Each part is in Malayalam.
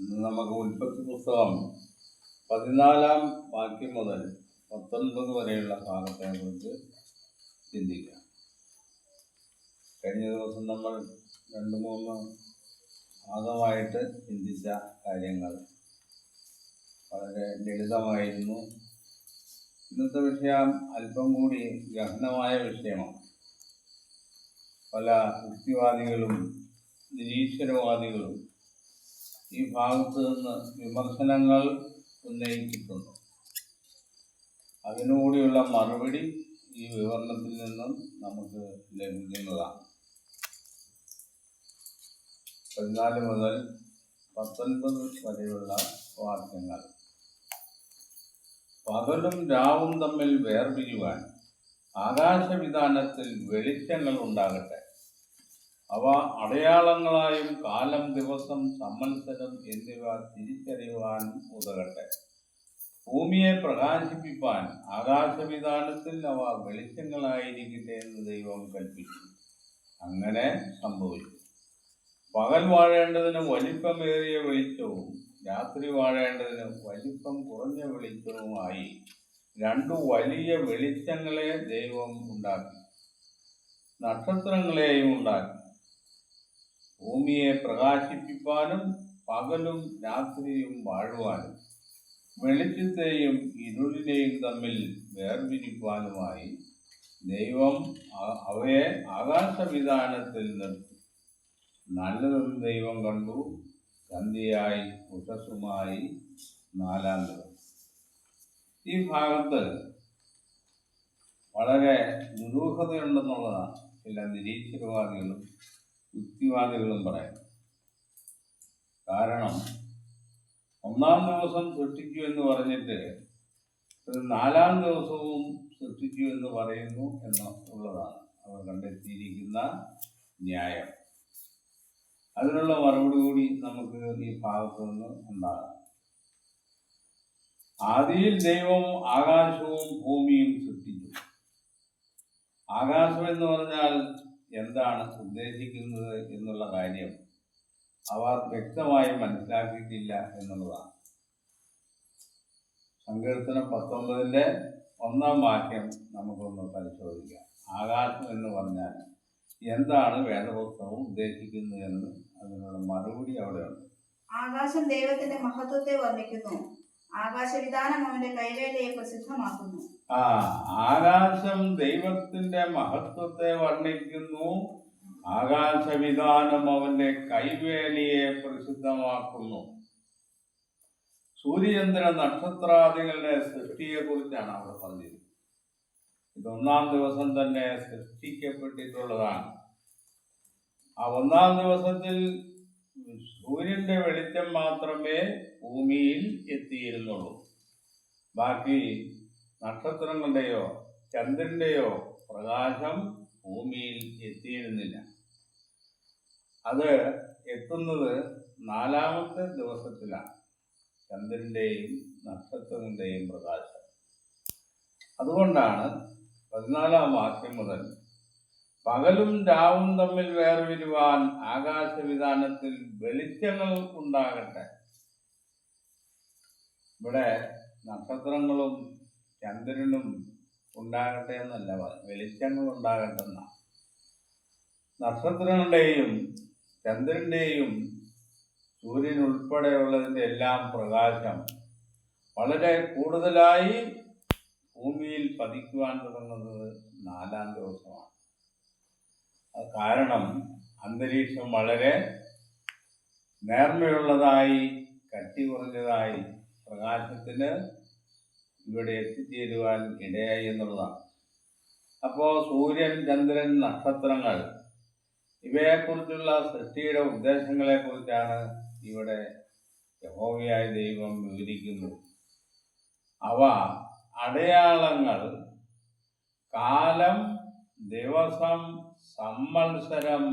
നമുക്ക് ഉൽപ്പത്തി പുസ്തകം പതിനാലാം വാക്യം മുതൽ പത്തൊൻപത് വരെയുള്ള ഭാഗത്തെ കുറിച്ച് ചിന്തിക്കാം. കഴിഞ്ഞ ദിവസം നമ്മൾ രണ്ട് മൂന്ന് ഭാഗമായിട്ട് ചിന്തിച്ച കാര്യങ്ങൾ വളരെ ലളിതമായിരുന്നു. ഇന്നത്തെ വിഷയം അല്പം കൂടി ഗഹനമായ വിഷയമാണ്. പല യുക്തിവാദികളും നിരീശ്വരവാദികളും ഈ ഭാഗത്ത് നിന്ന് വിമർശനങ്ങൾ ഉന്നയിച്ചിട്ടുണ്ട് അതിനുകൂടിയുള്ള മറുപടി ഈ വിവരണത്തിൽ നിന്നും നമുക്ക് ലഭിക്കുന്നതാണ്. പതിനാല് മുതൽ പത്തൊൻപത് വരെയുള്ള വാക്യങ്ങൾ. പകലും രാവും തമ്മിൽ വേർപിരിവാൻ ആകാശവിധാനത്തിൽ വെളിച്ചങ്ങൾ ഉണ്ടാകട്ടെ. അവ അടയാളങ്ങളായും കാലം ദിവസം സമ്മത്സരം എന്നിവ തിരിച്ചറിയുവാൻ ഉതകട്ടെ. ഭൂമിയെ പ്രകാശിപ്പിപ്പാൻ ആകാശവിധാനത്തിൽ അവ വെളിച്ചങ്ങളായിരിക്കട്ടെ എന്ന് ദൈവം കൽപ്പിച്ചു. അങ്ങനെ സംഭവിച്ചു. പകൽ വാഴേണ്ടതിന് വലിപ്പമേറിയ വെളിച്ചവും രാത്രി വാഴേണ്ടതിന് വലിപ്പം കുറഞ്ഞ വെളിച്ചവുമായി രണ്ടു വലിയ വെളിച്ചങ്ങളെ ദൈവം ഉണ്ടാക്കി. നക്ഷത്രങ്ങളെയും ഉണ്ടാക്കി. ഭൂമിയെ പ്രകാശിപ്പിക്കാനും പകലും രാത്രിയും വാഴുവാനും വെളിച്ചത്തെയും ഇരുളിനെയും തമ്മിൽ വേർപിരിപ്പാനുമായി ദൈവം അവയെ ആകാശവിധാനത്തിൽ നിർത്തി. നല്ലതെന്ന് ദൈവം കണ്ടു. സന്ധ്യയായി ഉഷസ്സുമായി നാലാം ദിവസം. ഈ ഭാഗത്ത് വളരെ ദുരൂഹതയുണ്ടെന്നുള്ളതാണ് ചില നിരീശ്വരവാദികളും യുക്തിവാദികളും പറയുന്നു. കാരണം ഒന്നാം ദിവസം സൃഷ്ടിച്ചു എന്ന് പറഞ്ഞിട്ട് നാലാം ദിവസവും സൃഷ്ടിച്ചു എന്ന് പറയുന്നു എന്ന് ഉള്ളതാണ്. അവർ കണ്ടെത്തിയിരിക്കുന്ന ന്യായം. അതിനുള്ള മറുപടി കൂടി നമുക്ക് ഈ ഭാഗത്തു നിന്ന് ഉണ്ടാകാം. ആദിയിൽ ദൈവം ആകാശവും ഭൂമിയും സൃഷ്ടിച്ചു. ആകാശം എന്ന് പറഞ്ഞാൽ എന്താണ് ഉദ്ദേശിക്കുന്നത് എന്നുള്ള കാര്യം അവർ വ്യക്തമായി മനസ്സിലാക്കിയിട്ടില്ല എന്നുള്ളതാണ്. സങ്കീർത്തനം പത്തൊമ്പതിന്റെ ഒന്നാം വാക്യം നമുക്കൊന്ന് പരിശോധിക്കാം. ആകാശം എന്ന് പറഞ്ഞാൽ എന്താണ് വേദപുസ്തകം ഉദ്ദേശിക്കുന്നത് എന്ന് അതിനുള്ള മറുപടി അവിടെയുണ്ട്. ആകാശം ദൈവത്തിന്റെ മഹത്വത്തെ വർണിക്കുന്നു. ആകാശവിധാനം അവന്റെ കൈവേലയെ പ്രസിദ്ധമാക്കുന്നു. ആ ആകാശം ദൈവത്തിന്റെ മഹത്വത്തെ വർണിക്കുന്നു. ആകാശവിധാനം അവന്റെ കൈവേലിയെ പ്രസിദ്ധമാക്കുന്നു. സൂര്യചന്ദ്ര നക്ഷത്രാദികളുടെ സൃഷ്ടിയെ കുറിച്ചാണ് അവിടെ ഇത് ഒന്നാം ദിവസം തന്നെ സൃഷ്ടിക്കപ്പെട്ടിട്ടുള്ളതാണ്. ആ ഒന്നാം ദിവസത്തിൽ സൂര്യന്റെ വെളിച്ചം മാത്രമേ ഭൂമിയിൽ എത്തിയിരുന്നുള്ളൂ. ബാക്കി നക്ഷത്രങ്ങളുടെയോ ചന്ദ്രന്റെയോ പ്രകാശം ഭൂമിയിൽ എത്തിയിരുന്നില്ല. അത് എത്തുന്നത് നാലാമത്തെ ദിവസത്തിലാണ്. ചന്ദ്രന്റെയും നക്ഷത്രങ്ങളുടെയും പ്രകാശം. അതുകൊണ്ടാണ് പതിനാലാം വാക്യം മുതൽ പകലും രാവും തമ്മിൽ വേർവിരുവാൻ ആകാശവിധാനത്തിൽ വെളിച്ചങ്ങൾ ഉണ്ടാകട്ടെ. ഇവിടെ നക്ഷത്രങ്ങളും ചന്ദ്രനും ഉണ്ടാകട്ടെ എന്നല്ല. വെളിച്ചങ്ങൾ ഉണ്ടാകട്ടെ എന്നാ നക്ഷത്രങ്ങളുടെയും ചന്ദ്രന്റെയും സൂര്യൻ ഉൾപ്പെടെയുള്ളതിന്റെ എല്ലാം പ്രകാശം വളരെ കൂടുതലായി ഭൂമിയിൽ പതിക്കുവാൻ തുടങ്ങുന്നത് നാലാം ദിവസമാണ് അത് കാരണം അന്തരീക്ഷം വളരെ നേർമയുള്ളതായി കട്ടി കുറഞ്ഞതായി പ്രകാശത്തിന് ഇവിടെ എത്തിച്ചേരുവാൻ ഇടയായി എന്നുള്ളതാണ്. അപ്പോൾ സൂര്യൻ ചന്ദ്രൻ നക്ഷത്രങ്ങൾ ഇവയെക്കുറിച്ചുള്ള സൃഷ്ടിയുടെ ഉദ്ദേശങ്ങളെക്കുറിച്ചാണ് ഇവിടെ യഹോവയായ ദൈവം വിവരിക്കുന്നത് അവ അടയാളങ്ങൾ കാലം ദിവസം സമ്മത്സരം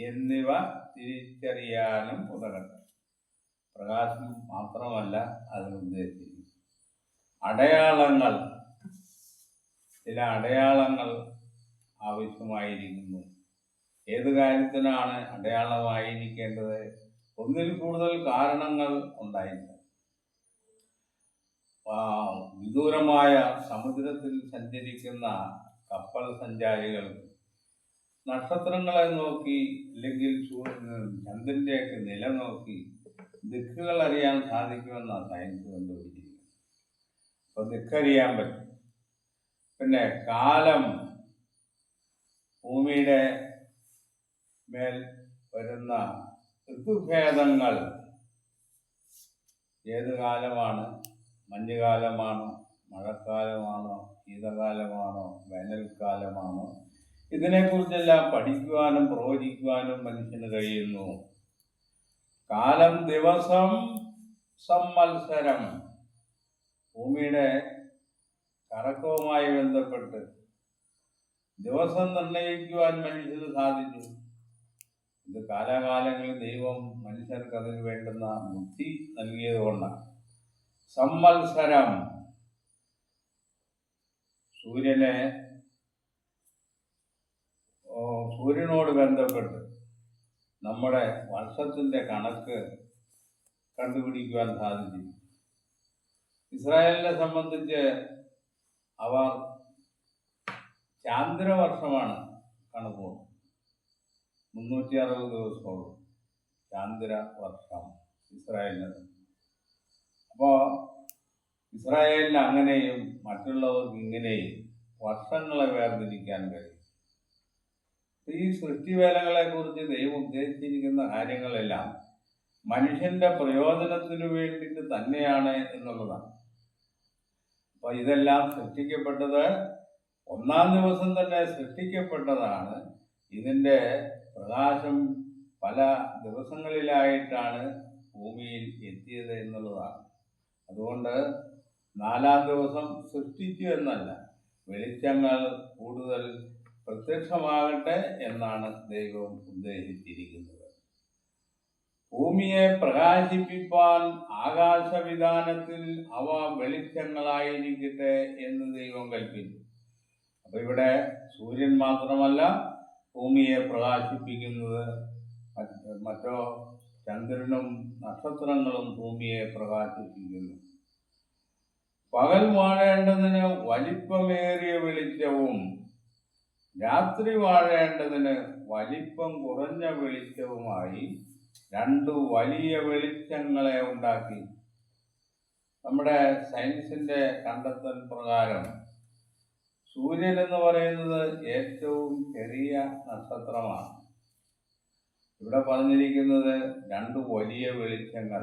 എന്നിവ തിരിച്ചറിയാനും ഉതകട്ടെ പ്രകാശം മാത്രമല്ല അതിനുദ്ദേശിക്കുന്നത് അടയാളങ്ങൾ. ചില അടയാളങ്ങൾ ആവശ്യമായിരിക്കുന്നു. ഏത് കാര്യത്തിനാണ് അടയാളമായിരിക്കേണ്ടത്? ഒന്നിൽ കൂടുതൽ കാരണങ്ങൾ ഉണ്ടായിരുന്നു വിദൂരമായ സമുദ്രത്തിൽ സഞ്ചരിക്കുന്ന കപ്പൽ സഞ്ചാരികൾ നക്ഷത്രങ്ങളെ നോക്കി അല്ലെങ്കിൽ ചന്ദ്രന്റെയൊക്കെ നില നോക്കി ദിക്കുകൾ അറിയാൻ സാധിക്കുമെന്നാണ് സയൻസ് കണ്ടുപിടിച്ചിരിക്കുന്നത് അപ്പോൾ പറ്റും. പിന്നെ കാലം ഭൂമിയുടെ മേൽ വരുന്ന ഋതുഭേദങ്ങൾ ഏത് കാലമാണ്? മഞ്ഞുകാലമാണോ? മഴക്കാലമാണോ? ശീതകാലമാണോ? വേനൽക്കാലമാണോ? ഇതിനെക്കുറിച്ചെല്ലാം പഠിക്കുവാനും പ്രവചിക്കുവാനും മനുഷ്യന് കഴിയുന്നു. കാലം ദിവസം സംവത്സരം. ഭൂമിയുടെ കറക്കവുമായി ബന്ധപ്പെട്ട് ദിവസം നിർണയിക്കുവാൻ മനുഷ്യന് സാധിച്ചു. ഇത് കാലാകാലങ്ങളിൽ ദൈവം മനുഷ്യർക്ക് അതിന് വേണ്ടുന്ന ബുദ്ധി നൽകിയതുകൊണ്ടാണ് സമ്മത്സരം സൂര്യനെ സൂര്യനോട് ബന്ധപ്പെട്ട് നമ്മുടെ വർഷത്തിന്റെ കണക്ക് കണ്ടുപിടിക്കുവാൻ സാധിച്ചു. ഇസ്രായേലിനെ സംബന്ധിച്ച് അവർ ചാന്ദ്രവർഷമാണ് കണക്ക് കൂട്ടുന്നത്. മുന്നൂറ്റി അറുപത് ദിവസമുള്ളൂ ചാന്ദ്ര വർഷം അപ്പോൾ ഇസ്രായേലിന് അങ്ങനെയും മറ്റുള്ളവർക്ക് ഇങ്ങനെയും വർഷങ്ങളെ വേർതിരിക്കാൻ കഴിയും. ഈ സൃഷ്ടിവേലകളെ കുറിച്ച് ദൈവം ഉദ്ദേശിച്ചിരിക്കുന്ന കാര്യങ്ങളെല്ലാം മനുഷ്യന്റെ പ്രയോജനത്തിനു വേണ്ടിയിട്ട് തന്നെയാണ് എന്നുള്ളതാണ്. അപ്പോൾ ഇതെല്ലാം സൃഷ്ടിക്കപ്പെട്ടത് ഒന്നാം ദിവസം തന്നെ സൃഷ്ടിക്കപ്പെട്ടതാണ്. ഇതിന്റെ പ്രകാശം പല ദിവസങ്ങളിലായിട്ടാണ് ഭൂമിയിൽ എത്തിയത് എന്നുള്ളതാണ്. അതുകൊണ്ട് നാലാം ദിവസം സൃഷ്ടിച്ചു എന്നല്ല വെളിച്ചങ്ങൾ കൂടുതൽ പ്രത്യക്ഷമാകട്ടെ എന്നാണ് ദൈവം ഉദ്ദേശിച്ചിരിക്കുന്നത്. ഭൂമിയെ പ്രകാശിപ്പിപ്പാൻ ആകാശവിധാനത്തിൽ അവ വെളിച്ചങ്ങളായിരിക്കട്ടെ എന്ന് ദൈവം കൽപ്പിച്ചു. അപ്പൊ ഇവിടെ സൂര്യൻ മാത്രമല്ല ഭൂമിയെ പ്രകാശിപ്പിക്കുന്നത് മറ്റോ ചന്ദ്രനും നക്ഷത്രങ്ങളും ഭൂമിയെ പ്രകാശിപ്പിക്കുന്നു. പകൽ വാഴേണ്ടതിന് വലിപ്പമേറിയ വെളിച്ചവും രാത്രി വാഴേണ്ടതിന് വലിപ്പം കുറഞ്ഞ വെളിച്ചവുമായി രണ്ട് വലിയ വെളിച്ചങ്ങളെ ഉണ്ടാക്കി. നമ്മുടെ സയൻസിന്റെ കണ്ടെത്തൽ പ്രകാരം സൂര്യൻ എന്ന് പറയുന്നത് ഏറ്റവും ചെറിയ നക്ഷത്രമാണ്. ഇവിടെ പറഞ്ഞിരിക്കുന്നത് രണ്ട് വലിയ വെളിച്ചങ്ങൾ.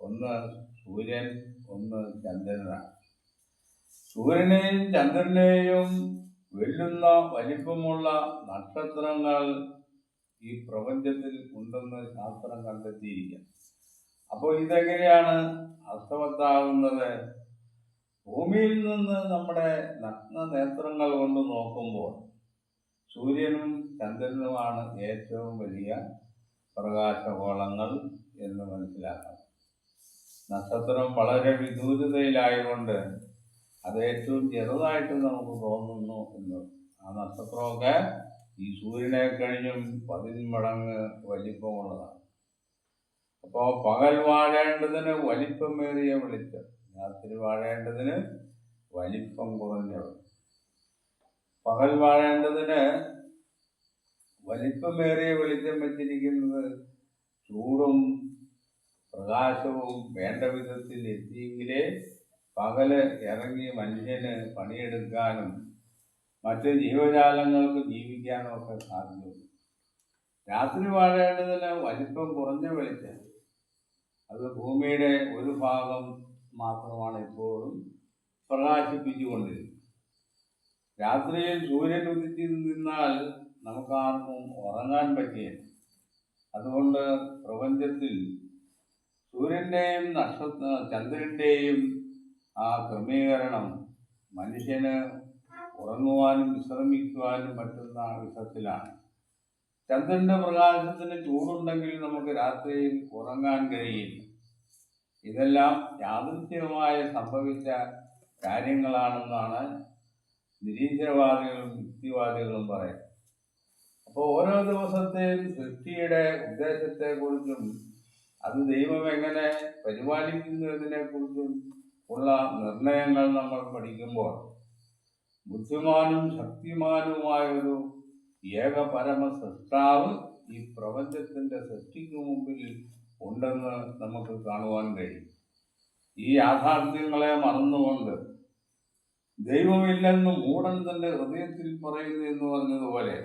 ഒന്ന് സൂര്യൻ ഒന്ന് ചന്ദ്രനാണ്. സൂര്യനെയും ചന്ദ്രനെയും വെല്ലുന്ന വലിപ്പമുള്ള നക്ഷത്രങ്ങൾ ഈ പ്രപഞ്ചത്തിൽ ഉണ്ടെന്ന് ശാസ്ത്രം കണ്ടെത്തിയിരിക്കുക അപ്പോൾ ഇതെങ്ങനെയാണ് അർത്ഥവത്താകുന്നത് ഭൂമിയിൽ നിന്ന് നമ്മുടെ നഗ്ന നേത്രങ്ങൾ കൊണ്ട് നോക്കുമ്പോൾ സൂര്യനും ചന്ദ്രനുമാണ് ഏറ്റവും വലിയ പ്രകാശഗോളങ്ങൾ എന്ന് മനസ്സിലാക്കാം. നക്ഷത്രം വളരെ വിദൂരതയിലായതുകൊണ്ട് അത് ഏറ്റവും ചെറുതായിട്ട് നമുക്ക് തോന്നുന്നു എന്ന്. ആ നക്ഷത്രമൊക്കെ ഈ സൂര്യനെ കഴിഞ്ഞും പതിന്മടങ്ങ് വലിപ്പമുള്ളതാണ് അപ്പോൾ പകൽ വാഴേണ്ടതിന് വലിപ്പമേറിയ വെളിച്ചം. രാത്രി വാഴേണ്ടതിന് വലിപ്പം കുറഞ്ഞ വെളിച്ചം പകൽ വാഴേണ്ടതിന് വലിപ്പമേറിയ വെളിച്ചം വെച്ചിരിക്കുന്നത് ചൂടും പ്രകാശവും വേണ്ട വിധത്തിൽ എത്തിയെങ്കിലേ പകൽ ഇറങ്ങി മനുഷ്യന് പണിയെടുക്കാനും മറ്റ് ജീവജാലങ്ങൾക്ക് ജീവിക്കാനോ ഒക്കെ സാധ്യതയുണ്ട്. രാത്രി വാഴേണ്ടതിന് വലിപ്പം കുറഞ്ഞ വെളിച്ചം. അത് ഭൂമിയുടെ ഒരു ഭാഗം മാത്രമാണ് ഇപ്പോഴും പ്രകാശിപ്പിച്ചുകൊണ്ടിരിക്കുന്നത്. രാത്രിയിൽ സൂര്യൻ ഉദിച്ചു നിന്നാൽ നമുക്കാർക്കും ഉറങ്ങാൻ പറ്റിയ അതുകൊണ്ട് പ്രപഞ്ചത്തിൽ സൂര്യന്റെയും നക്ഷത്ര ചന്ദ്രന്റെയും ആ ക്രമീകരണം മനുഷ്യന് ഉറങ്ങുവാനും വിശ്രമിക്കുവാനും പറ്റുന്ന വിധത്തിലാണ്. ചന്ദ്രന്റെ പ്രകാശത്തിന് ചൂടുണ്ടെങ്കിൽ നമുക്ക് രാത്രിയിൽ ഉറങ്ങാൻ കഴിയില്ല. ഇതെല്ലാം യാദൃശ്യമായ സംഭവിച്ച കാര്യങ്ങളാണെന്നാണ് നിരീശ്വരവാദികളും യുക്തിവാദികളും പറയുന്നത്. അപ്പോൾ ഓരോ ദിവസത്തെയും സൃഷ്ടിയുടെ ഉദ്ദേശത്തെക്കുറിച്ചും അത് ദൈവം എങ്ങനെ പരിപാലിക്കുന്നു എന്നതിനെക്കുറിച്ചും ഉള്ള നിർണയങ്ങൾ നമ്മൾ പഠിക്കുമ്പോൾ ബുദ്ധിമാനും ശക്തിമാനുമായൊരു ഏക പരമ സൃഷ്ടാവ് ഈ പ്രപഞ്ചത്തിന്റെ സൃഷ്ടിക്ക് മുമ്പിൽ ഉണ്ടെന്ന് നമുക്ക് കാണുവാൻ കഴിയും. ഈ യാഥാർത്ഥ്യങ്ങളെ മറന്നുകൊണ്ട് ദൈവമില്ലെന്ന് മൂടൻ തന്റെ ഹൃദയത്തിൽ പറയുന്നു എന്ന് പറഞ്ഞതുപോലെ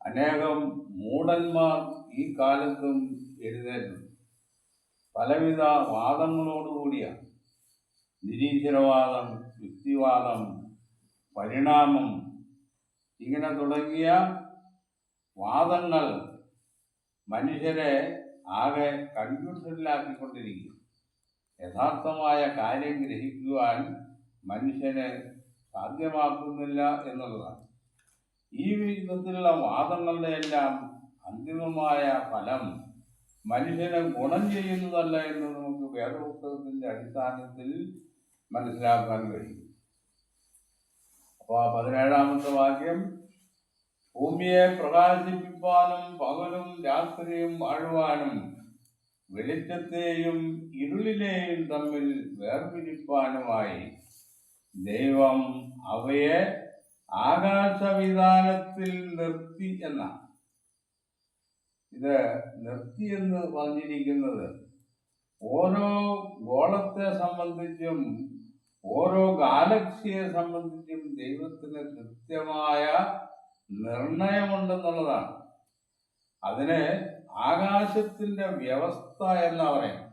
അനേകം മൂടന്മാർ ഈ കാലത്തും എഴുന്നേറ്റു പലവിധ വാദങ്ങളോടുകൂടിയാണ് നിരീശ്വരവാദം യുക്തിവാദം പരിണാമം. ഇങ്ങനെ തുടങ്ങിയ വാദങ്ങൾ മനുഷ്യരെ ആകെ കൺഫ്യൂഷനിലാക്കിക്കൊണ്ടിരിക്കും യഥാർത്ഥമായ കാര്യം ഗ്രഹിക്കുവാൻ മനുഷ്യനെ സാധ്യമാക്കുന്നില്ല എന്നുള്ളതാണ്. ഈ വിധത്തിലുള്ള വാദങ്ങളുടെ എല്ലാം അന്തിമമായ ഫലം മനുഷ്യനെ ഗുണം ചെയ്യുന്നതല്ല എന്ന് നമുക്ക് വേദപുസ്തകത്തിന്റെ അടിസ്ഥാനത്തിൽ മനസ്സിലാക്കാൻ കഴിയും. പതിനേഴാമത്തെ വാക്യം ഭൂമിയെ പ്രകാശിപ്പിക്കാനും പകലും രാത്രിയും ആഴുവാനും വെളിച്ചത്തെയും ഇരുളിനെയും തമ്മിൽ വേർപിരിപ്പാനുമായി ദൈവം അവയെ ആകാശവിധാനത്തിൽ നിർത്തി എന്ന. ഇത് നിർത്തി എന്ന് പറഞ്ഞിരിക്കുന്നത് ഓരോ ഗോളത്തെ സംബന്ധിച്ചും ഓരോ ഗാലക്സിയെ സംബന്ധിച്ചും ദൈവത്തിന് കൃത്യമായ നിർണയമുണ്ടെന്നുള്ളതാണ്. അതിന് ആകാശത്തിന്റെ വ്യവസ്ഥ എന്ന് പറയും?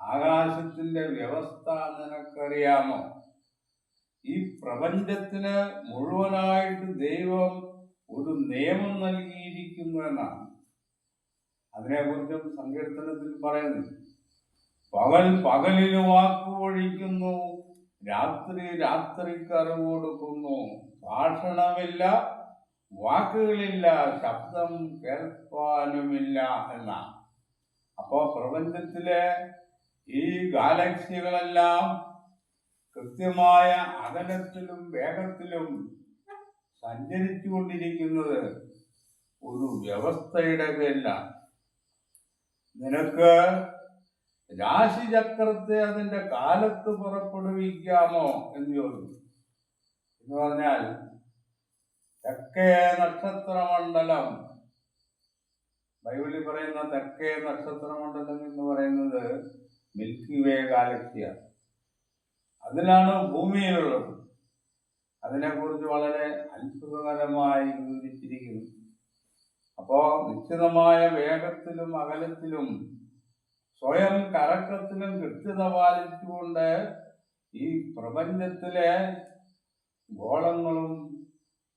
ആകാശത്തിന്റെ വ്യവസ്ഥ നിനക്കറിയാമോ? ഈ പ്രപഞ്ചത്തിന് മുഴുവനായിട്ട് ദൈവം ഒരു നിയമം നൽകിയിരിക്കുന്നു എന്നാണ്. അതിനെക്കുറിച്ചും സങ്കീർത്തനത്തിൽ പറയുന്നു പകൽ പകലിന് വാക്കുപൊഴിക്കുന്നു രാത്രി രാത്രി രാത്രിക്കറിവ് കൊടുക്കുന്നു ഭാഷണമില്ല വാക്കുകളില്ല ശബ്ദം കേൾക്കാനുമില്ല എന്നാണ്. അപ്പോ പ്രപഞ്ചത്തിലെ ഈ ഗാലക്സികളെല്ലാം കൃത്യമായ അകലത്തിലും വേഗത്തിലും സഞ്ചരിച്ചു കൊണ്ടിരിക്കുന്നത് ഒരു വ്യവസ്ഥയുടെ പേരിലാണ്. നിനക്ക് രാശിചക്രത്തെ അതിന്റെ കാലത്ത് പുറപ്പെടുവിക്കാമോ എന്ന് ചോദിച്ചു. എന്ന് പറഞ്ഞാൽ തെക്കേ നക്ഷത്രമണ്ഡലം ബൈബിളിൽ പറയുന്ന തെക്കേ നക്ഷത്രമണ്ഡലം എന്ന് പറയുന്നത് മിൽക്കി വേ ഗാലക്സിയാണ്. അതിലാണ് ഭൂമിയിലുള്ളത്. അതിനെക്കുറിച്ച് വളരെ അത്ഭുതകരമായി വിവരിച്ചിരിക്കുന്നു. അപ്പോൾ നിശ്ചിതമായ വേഗത്തിലും അകലത്തിലും സ്വയം കറക്കത്തിലും കൃത്യത പാലിച്ചുകൊണ്ട് ഈ പ്രപഞ്ചത്തിലെ ഗോളങ്ങളും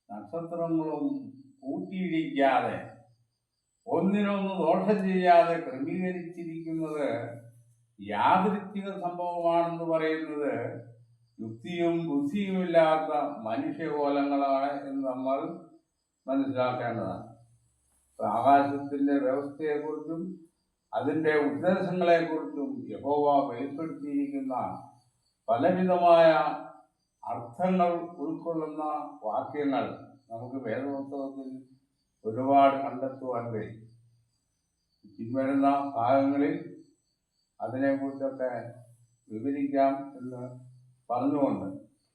നക്ഷത്രങ്ങളും കൂട്ടിയിടിക്കാതെ ഒന്നിനൊന്ന് ദോഷം ചെയ്യാതെ ക്രമീകരിച്ചിരിക്കുന്നത് യാദൃച്ഛിക സംഭവമാണെന്ന് പറയുന്നത് യുക്തിയും ബുദ്ധിയുമില്ലാത്ത മനുഷ്യകോലങ്ങളാണ് എന്ന് നമ്മൾ മനസ്സിലാക്കേണ്ടതാണ്. ആകാശത്തിന്റെ വ്യവസ്ഥയെക്കുറിച്ചും അതിന്റെ ഉദ്ദേശങ്ങളെക്കുറിച്ചും യഹോവ വെളിപ്പെടുത്തിയിരിക്കുന്ന പലവിധമായ അർത്ഥങ്ങൾ ഉൾക്കൊള്ളുന്ന വാക്യങ്ങൾ നമുക്ക് വേദപുസ്തകത്തിൽ ഒരുപാട് കണ്ടെത്തുവാൻ കഴിയും. പിൻവരുന്ന ഭാഗങ്ങളിൽ അതിനെക്കുറിച്ചൊക്കെ വിവരിക്കാം എന്ന് പറഞ്ഞുകൊണ്ട്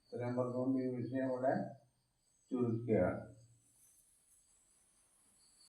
ഇത്രയും പറഞ്ഞുകൊണ്ട് ഈ വിഷയം ഇവിടെ ചുരുക്കുകയാണ്.